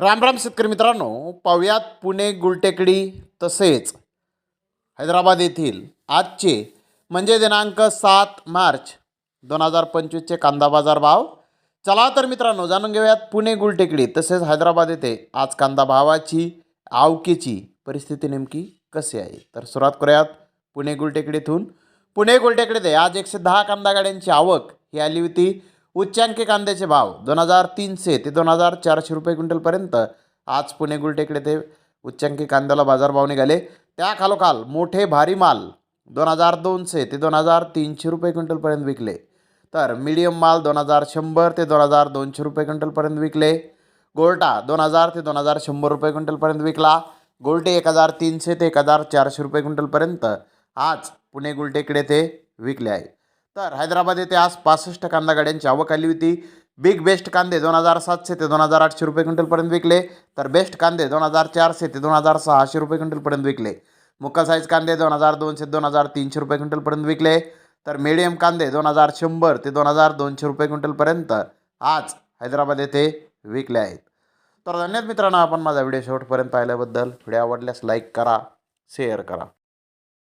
राम राम शेतकरी मित्रांनो पाहुयात पुणे गुलटेकडी तसेच हैदराबाद येथील आजचे म्हणजे दिनांक सात मार्च दोन हजार पंचवीसचे कांदा बाजार भाव. चला तर मित्रांनो जाणून घेऊयात पुणे गुलटेकडी तसेच हैदराबाद येथे आज कांदा भावाची आवकेची परिस्थिती नेमकी कशी आहे? तर सुरुवात करूयात पुणे गुलटेकडीतून. पुणे गुलटेकडीत आज एकशे दहा कांदा गाड्यांची आवक ही आली होती. उच्चांकी कांद्याचे भाव दोन हजार तीनशे ते दोन हजार चारशे रुपये क्विंटलपर्यंत. आज पुणे गुलटेकडे ते उच्चांकी कांद्याला बाजारभाव निघाले. त्या खालोखाल मोठे भारी माल दोन हजार दोनशे ते दोन हजार तीनशे रुपये क्विंटलपर्यंत विकले. तर मीडियम माल दोन हजार शंभर ते दोन हजार दोनशे रुपये क्विंटलपर्यंत विकले. गोल्टा दोन हजार ते दोन हजार शंभर रुपये क्विंटलपर्यंत विकला. गोल्टे एक हजार तीनशे ते एक हजार चारशे रुपये क्विंटलपर्यंत आज पुणे गुलटेकडे ते विकले आहे. तर हैदराबाद येथे आज पासष्ट कांदा गाड्यांची आवक आली होती. बिग बेस्ट कांदे दोन हजार सातशे ते दोन हजार आठशे रुपये क्विंटलपर्यंत विकले. तर बेस्ट कांदे दोन हजार चारशे ते दोन हजार सहाशे रुपये क्विंटलपर्यंत विकले. मुक्का साईज कांदे दोन हजार दोनशे दोन हजार तीनशे रुपये क्विंटलपर्यंत विकले. तर मीडियम कांदे दोन हजार शंभर ते दोन हजार दोनशे रुपये क्विंटलपर्यंत आज हैदराबाद येथे विकले आहेत. तर धन्यवाद मित्रांनो आपण माझा व्हिडिओ शेवटपर्यंत पाहिल्याबद्दल. व्हिडिओ आवडल्यास लाईक करा शेअर करा.